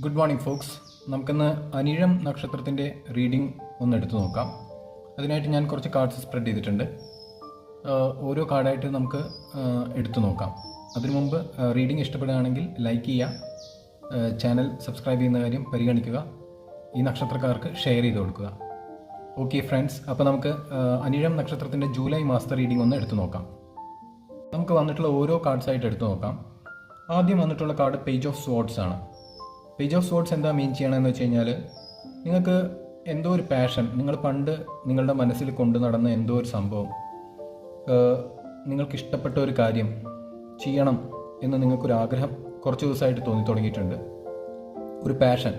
Good morning Fox നമുക്കിന്ന് അനിഴം നക്ഷത്രത്തിന്റെ reading ഒന്ന് എടുത്തു നോക്കാം. അതിനായിട്ട് ഞാൻ കുറച്ച് കാർഡ്സ് സ്പ്രെഡ് ചെയ്തിട്ടുണ്ട്. ഓരോ കാർഡായിട്ട് നമുക്ക് എടുത്തു നോക്കാം. അതിനു മുമ്പ് റീഡിംഗ് ഇഷ്ടപ്പെടുകയാണെങ്കിൽ ലൈക്ക് ചെയ്യുക. ചാനൽ സബ്സ്ക്രൈബ് ചെയ്യുന്ന കാര്യം പരിഗണിക്കുക. ഈ നക്ഷത്രക്കാർക്ക് ഷെയർ ചെയ്ത് കൊടുക്കുക. ഓക്കെ ഫ്രണ്ട്സ് അപ്പോൾ നമുക്ക് അനിഴം നക്ഷത്രത്തിന്റെ ജൂലൈ മാസത്തെ റീഡിംഗ് ഒന്ന് എടുത്തു നോക്കാം. നമുക്ക് വന്നിട്ടുള്ള ഓരോ കാർഡ്സായിട്ട് എടുത്തു നോക്കാം. ആദ്യം വന്നിട്ടുള്ള കാർഡ് പേജ് ഓഫ് സ്വാർഡ്സ് ആണ്. പേജ് ഓഫ് സോട്ട്സ് എന്താ മീൻ ചെയ്യണമെന്ന് വെച്ച് കഴിഞ്ഞാൽ നിങ്ങൾക്ക് എന്തോ ഒരു പാഷൻ നിങ്ങൾ പണ്ട് നിങ്ങളുടെ മനസ്സിൽ കൊണ്ടു നടന്ന എന്തോ ഒരു സംഭവം നിങ്ങൾക്ക് ഇഷ്ടപ്പെട്ട ഒരു കാര്യം ചെയ്യണം എന്ന് നിങ്ങൾക്കൊരു ആഗ്രഹം കുറച്ച് ദിവസമായിട്ട് തോന്നി തുടങ്ങിയിട്ടുണ്ട്. ഒരു പാഷൻ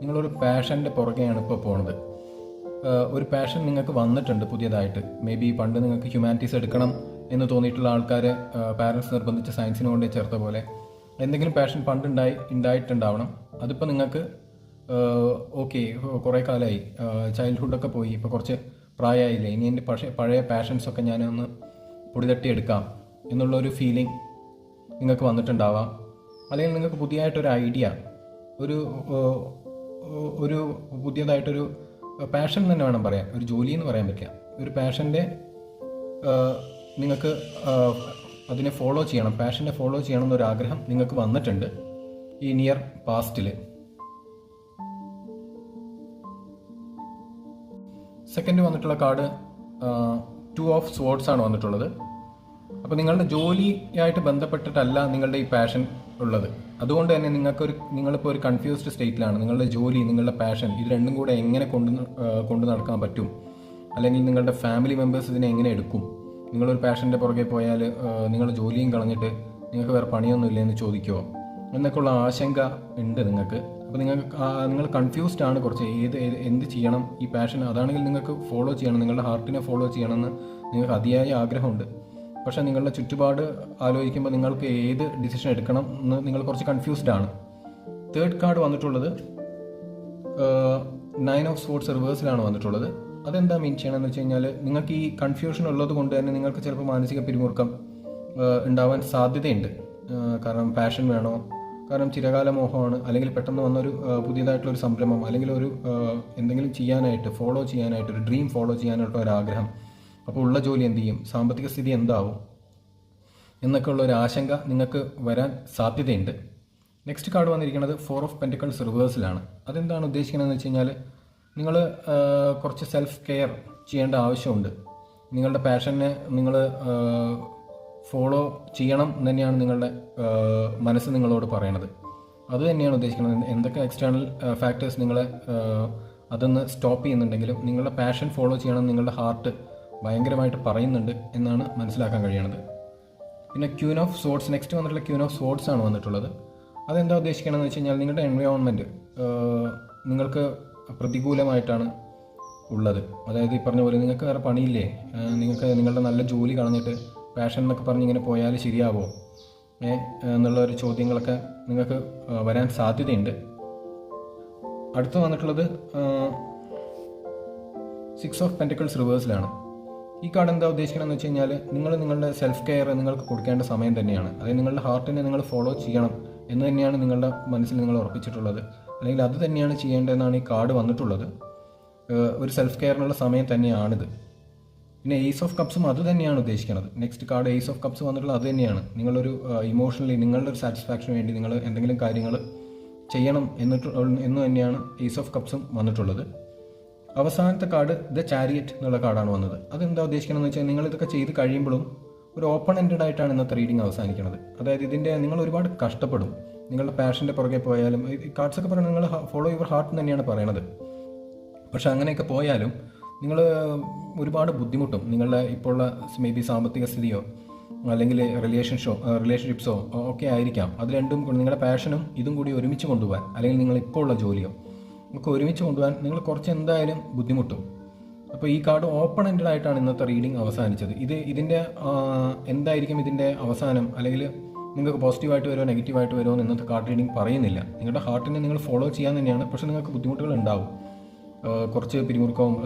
നിങ്ങളൊരു പാഷന്റെ പുറകെയാണ് ഇപ്പോൾ പോണത്. ഒരു പാഷൻ നിങ്ങൾക്ക് വന്നിട്ടുണ്ട് പുതിയതായിട്ട്. മേ ബി പണ്ട് നിങ്ങൾക്ക് ഹ്യൂമാനിറ്റീസ് എടുക്കണം എന്ന് തോന്നിയിട്ടുള്ള ആൾക്കാരെ പാരൻസ് നിർബന്ധിച്ച് സയൻസിന് വേണ്ടി ചേർത്ത പോലെ എന്തെങ്കിലും പാഷൻ പണ്ട് ഉണ്ടായി ഉണ്ടായിട്ടുണ്ടാവണം. അതിപ്പോൾ നിങ്ങൾക്ക് ഓക്കെ കുറേ കാലമായി ചൈൽഡ്ഹുഡൊക്കെ പോയി. ഇപ്പോൾ കുറച്ച് പ്രായമായില്ലേ ഇനി എന്റെ പക്ഷേ പഴയ പാഷൻസൊക്കെ ഞാനൊന്ന് പൊടിതട്ടിയെടുക്കാം എന്നുള്ളൊരു ഫീലിംഗ് നിങ്ങൾക്ക് വന്നിട്ടുണ്ടാവാം. അല്ലെങ്കിൽ നിങ്ങൾക്ക് പുതിയതായിട്ടൊരു ഐഡിയ ഒരു ഒരു പുതിയതായിട്ടൊരു പാഷൻ തന്നെ വേണം പറയാം ഒരു ജോലി എന്ന് പറയാൻ പറ്റില്ല ഒരു പാഷന്റെ നിങ്ങൾക്ക് അതിനെ ഫോളോ ചെയ്യണം. പാഷനെ ഫോളോ ചെയ്യണം എന്നൊരു ആഗ്രഹം നിങ്ങൾക്ക് വന്നിട്ടുണ്ട്. ഈ നിയർ പാസ്റ്റിൽ സെക്കൻഡ് വന്നിട്ടുള്ള കാർഡ് ടു ഓഫ് സ്വോർഡ്സ് ആണ് വന്നിട്ടുള്ളത്. അപ്പോൾ നിങ്ങളുടെ ജോലിയായിട്ട് ബന്ധപ്പെട്ടിട്ടല്ല നിങ്ങളുടെ ഈ പാഷൻ ഉള്ളത്. അതുകൊണ്ട് തന്നെ നിങ്ങൾക്കൊരു നിങ്ങളിപ്പോൾ ഒരു കൺഫ്യൂസ്ഡ് സ്റ്റേറ്റിലാണ് നിങ്ങളുടെ ജോലി നിങ്ങളുടെ പാഷൻ ഇത് രണ്ടും കൂടെ എങ്ങനെ കൊണ്ട് കൊണ്ടു നടക്കാൻ പറ്റും? അല്ലെങ്കിൽ നിങ്ങളുടെ ഫാമിലി മെമ്പേഴ്സ് ഇതിനെ എങ്ങനെ എടുക്കും? നിങ്ങളൊരു പാഷന്റെ പുറകെ പോയാൽ നിങ്ങളുടെ ജോലിയും കളഞ്ഞിട്ട് നിങ്ങൾക്ക് വേറെ പണിയൊന്നും ഇല്ലേ എന്ന് ചോദിക്കുമോ എന്നൊക്കെയുള്ള ആശങ്ക ഉണ്ട് നിങ്ങൾക്ക്. അപ്പോൾ നിങ്ങൾക്ക് നിങ്ങൾ കൺഫ്യൂസ്ഡ് ആണ് കുറച്ച്. ഏത് എന്ത് ചെയ്യണം? ഈ പാഷൻ അതാണെങ്കിൽ നിങ്ങൾക്ക് ഫോളോ ചെയ്യണം. നിങ്ങളുടെ ഹാർട്ടിനെ ഫോളോ ചെയ്യണമെന്ന് നിങ്ങൾക്ക് അതിയായ ആഗ്രഹമുണ്ട്. പക്ഷേ നിങ്ങളുടെ ചുറ്റുപാട് ആലോചിക്കുമ്പോൾ നിങ്ങൾക്ക് ഏത് ഡിസിഷൻ എടുക്കണം എന്ന് നിങ്ങൾ കുറച്ച് കൺഫ്യൂസ്ഡ് ആണ്. തേർഡ് കാർഡ് വന്നിട്ടുള്ളത് നയൻ ഓഫ് സ്പോർട്സ് റിവേഴ്സിലാണ് വന്നിട്ടുള്ളത്. അതെന്താ മീൻ ചെയ്യണമെന്ന് വെച്ച് കഴിഞ്ഞാൽ നിങ്ങൾക്ക് ഈ കൺഫ്യൂഷൻ ഉള്ളത് കൊണ്ട് തന്നെ നിങ്ങൾക്ക് ചിലപ്പോൾ മാനസിക പിരിമുറുക്കം ഉണ്ടാവാൻ സാധ്യതയുണ്ട്. കാരണം പാഷൻ വേണോ കാരണം ചിരകാല മോഹമാണ് അല്ലെങ്കിൽ പെട്ടെന്ന് വന്നൊരു പുതിയതായിട്ടുള്ള ഒരു സംരംഭം അല്ലെങ്കിൽ ഒരു എന്തെങ്കിലും ചെയ്യാനായിട്ട് ഫോളോ ചെയ്യാനായിട്ട് ഒരു ഡ്രീം ഫോളോ ചെയ്യാനായിട്ട് ഒരു ആഗ്രഹം അപ്പോൾ ഉള്ള ജോലി എന്ത് ചെയ്യും? സാമ്പത്തിക സ്ഥിതി എന്താവും? എന്നൊക്കെ ഉള്ള ഒരു ആശങ്ക നിങ്ങൾക്ക് വരാൻ സാധ്യതയുണ്ട്. നെക്സ്റ്റ് കാർഡ് വന്നിരിക്കുന്നത് ഫോർ ഓഫ് പെന്റിക്കൾസ് റിവേഴ്സിലാണ് അതെന്താണ് ഉദ്ദേശിക്കുന്നതെന്ന് വെച്ച് കഴിഞ്ഞാൽ നിങ്ങൾ കുറച്ച് സെൽഫ് കെയർ ചെയ്യേണ്ട ആവശ്യമുണ്ട്. നിങ്ങളുടെ പാഷനെ നിങ്ങൾ ഫോളോ ചെയ്യണം എന്ന് തന്നെയാണ് നിങ്ങളുടെ മനസ്സ് നിങ്ങളോട് പറയണത്. അത് തന്നെയാണ് ഉദ്ദേശിക്കുന്നത്. എന്തൊക്കെ എക്സ്റ്റേണൽ ഫാക്ടേഴ്സ് നിങ്ങളെ അതൊന്ന് സ്റ്റോപ്പ് ചെയ്യുന്നുണ്ടെങ്കിലും നിങ്ങളുടെ പാഷൻ ഫോളോ ചെയ്യണം നിങ്ങളുടെ ഹാർട്ട് ഭയങ്കരമായിട്ട് പറയുന്നുണ്ട് എന്നാണ് മനസ്സിലാക്കാൻ കഴിയണത്. പിന്നെ ക്യൂൻ ഓഫ് സോർട്സ് നെക്സ്റ്റ് വന്നിട്ടുള്ള ക്യൂൻ ഓഫ് സോർട്സ് ആണ് വന്നിട്ടുള്ളത്. അതെന്താ ഉദ്ദേശിക്കണമെന്ന് വെച്ച് കഴിഞ്ഞാൽ നിങ്ങളുടെ എൻവയോൺമെന്റ് നിങ്ങൾക്ക് പ്രതികൂലമായിട്ടാണ് ഉള്ളത്. അതായത് ഈ പറഞ്ഞ പോലെ നിങ്ങൾക്ക് വേറെ പണിയില്ലേ? നിങ്ങൾക്ക് നിങ്ങളുടെ നല്ല ജോലി കളഞ്ഞിട്ട് പാഷൻ എന്നൊക്കെ പറഞ്ഞ് ഇങ്ങനെ പോയാൽ ശരിയാവോ? എന്നുള്ള ഒരു ചോദ്യങ്ങളൊക്കെ നിങ്ങൾക്ക് വരാൻ സാധ്യതയുണ്ട്. അടുത്ത് വന്നിട്ടുള്ളത് സിക്സ് ഓഫ് പെന്റിക്കിൾസ് റിവേഴ്സിലാണ് ഈ കാർഡ് എന്താ ഉദ്ദേശിക്കണമെന്ന് വെച്ച് കഴിഞ്ഞാൽ നിങ്ങൾ നിങ്ങളുടെ സെൽഫ് കെയർ നിങ്ങൾക്ക് കൊടുക്കേണ്ട സമയം തന്നെയാണ്. അതായത് നിങ്ങളുടെ ഹാർട്ടിനെ നിങ്ങൾ ഫോളോ ചെയ്യണം എന്ന് തന്നെയാണ് നിങ്ങളുടെ മനസ്സിൽ നിങ്ങൾ ഉറപ്പിച്ചിട്ടുള്ളത്. അല്ലെങ്കിൽ അത് തന്നെയാണ് ചെയ്യേണ്ടതെന്നാണ് ഈ കാർഡ് വന്നിട്ടുള്ളത്. ഒരു സെൽഫ് കെയറിനുള്ള സമയം തന്നെയാണിത്. പിന്നെ എയ്സ് ഓഫ് കപ്സും അത് തന്നെയാണ് ഉദ്ദേശിക്കുന്നത്. Next card ace of cups വന്നിട്ടുള്ള അത് തന്നെയാണ്. നിങ്ങളൊരു ഇമോഷണലി നിങ്ങളുടെ ഒരു സാറ്റിസ്ഫാക്ഷന് വേണ്ടി നിങ്ങൾ എന്തെങ്കിലും കാര്യങ്ങൾ ചെയ്യണം എന്നിട്ട് എന്ന് തന്നെയാണ് എയ്സ് ഓഫ് കപ്സും വന്നിട്ടുള്ളത്. അവസാനത്തെ കാർഡ് ദ ചാരിയറ്റ് എന്നുള്ള കാർഡാണ് വന്നത്. അതെന്താ ഉദ്ദേശിക്കണമെന്ന് വെച്ചാൽ നിങ്ങൾ ഇതൊക്കെ ചെയ്ത് കഴിയുമ്പോഴും ഒരു ഓപ്പൺ എൻഡഡ് ആയിട്ടാണ് ഇന്നത്തെ റീഡിങ് അവസാനിക്കുന്നത് അതായത് ഇതിന്റെ നിങ്ങൾ ഒരുപാട് കഷ്ടപ്പെടും. നിങ്ങളുടെ പാഷന്റെ പുറകെ പോയാലും ഈ കാർഡ്സൊക്കെ പറയുന്നത് നിങ്ങൾ ഫോളോ യുവർ ഹാർട്ട് തന്നെയാണ് പറയണത്. പക്ഷെ അങ്ങനെയൊക്കെ പോയാലും നിങ്ങൾ ഒരുപാട് ബുദ്ധിമുട്ടും നിങ്ങളുടെ ഇപ്പോഴുള്ള മേ ബി സാമ്പത്തിക സ്ഥിതിയോ അല്ലെങ്കിൽ റിലേഷൻഷോ റിലേഷൻഷിപ്സോ ഒക്കെ ആയിരിക്കാം. അത് രണ്ടും നിങ്ങളുടെ പാഷനും ഇതും കൂടി ഒരുമിച്ച് കൊണ്ടുപോകാൻ അല്ലെങ്കിൽ നിങ്ങൾ ഇപ്പോൾ ഉള്ള ജോലിയോ ഒക്കെ ഒരുമിച്ച് കൊണ്ടുപോകാൻ നിങ്ങൾ കുറച്ച് എന്തായാലും ബുദ്ധിമുട്ടും. അപ്പോൾ ഈ കാർഡ് ഓപ്പൺ എൻഡഡ് ആയിട്ടാണ് ഇന്നത്തെ റീഡിംഗ് അവസാനിച്ചത്. ഇത് ഇതിന്റെ എന്തായിരിക്കും ഇതിന്റെ അവസാനം? അല്ലെങ്കിൽ നിങ്ങൾക്ക് പോസിറ്റീവായിട്ട് വരുമോ നെഗറ്റീവായിട്ട് വരുമോ എന്ന് ഇന്നത്തെ കാർഡ് റീഡിംഗ് പറയുന്നില്ല. നിങ്ങളുടെ ഹാർട്ടിനെ നിങ്ങൾ ഫോളോ ചെയ്യാൻ തന്നെയാണ്. പക്ഷേ നിങ്ങൾക്ക് ബുദ്ധിമുട്ടുകൾ ഉണ്ടാവും. കുറച്ച് പിരിമുറുക്കവും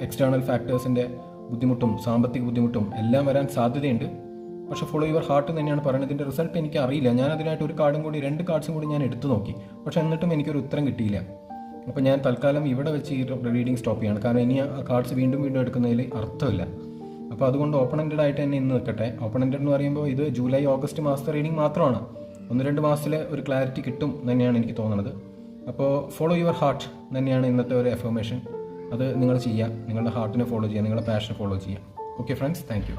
എക്സ്റ്റേണൽ ഫാക്ടേഴ്സിന്റെ ബുദ്ധിമുട്ടും സാമ്പത്തിക ബുദ്ധിമുട്ടും എല്ലാം വരാൻ സാധ്യതയുണ്ട്. പക്ഷേ ഫോളോ യുവർ ഹാർട്ട് തന്നെയാണ് പറയുന്നത്. ഇതിന്റെ റിസൾട്ട് എനിക്ക് അറിയില്ല. ഞാൻ അതിനായിട്ട് ഒരു കാർഡും കൂടി രണ്ട് കാർഡ്സും കൂടി ഞാൻ എടുത്തു നോക്കി. പക്ഷേ എന്നിട്ടും എനിക്കൊരു ഉത്തരം കിട്ടിയില്ല. അപ്പോൾ ഞാൻ തൽക്കാലം ഇവിടെ വെച്ച് ഈ റീഡിങ് സ്റ്റോപ്പ് ചെയ്യാണ്. കാരണം ഇനി ആ കാർഡ്സ് വീണ്ടും വീണ്ടും എടുക്കുന്നതിൽ അർത്ഥമില്ല. അപ്പോൾ അതുകൊണ്ട് ഓപ്പണന്റഡ് ആയിട്ട് തന്നെ ഇന്ന് നിൽക്കട്ടെ. ഓപ്പൺ ഓപ്പണന്റഡ് എന്ന് പറയുമ്പോൾ ഇത് ജൂലൈ ഓഗസ്റ്റ് മാസത്തെ റീഡിംഗ് മാത്രമാണ്. ഒന്ന് രണ്ട് മാസത്തിൽ ഒരു ക്ലാരിറ്റി കിട്ടും തന്നെയാണ് എനിക്ക് തോന്നുന്നത് അപ്പോൾ ഫോളോ യുവർ ഹാർട്ട് തന്നെയാണ് ഇന്നത്തെ ഒരു എഫർമേഷൻ അത് നിങ്ങൾ ചെയ്യുക. നിങ്ങളുടെ ഹാർട്ടിനെ ഫോളോ ചെയ്യുക. നിങ്ങളുടെ പാഷൻ ഫോളോ ചെയ്യുക. Okay friends thank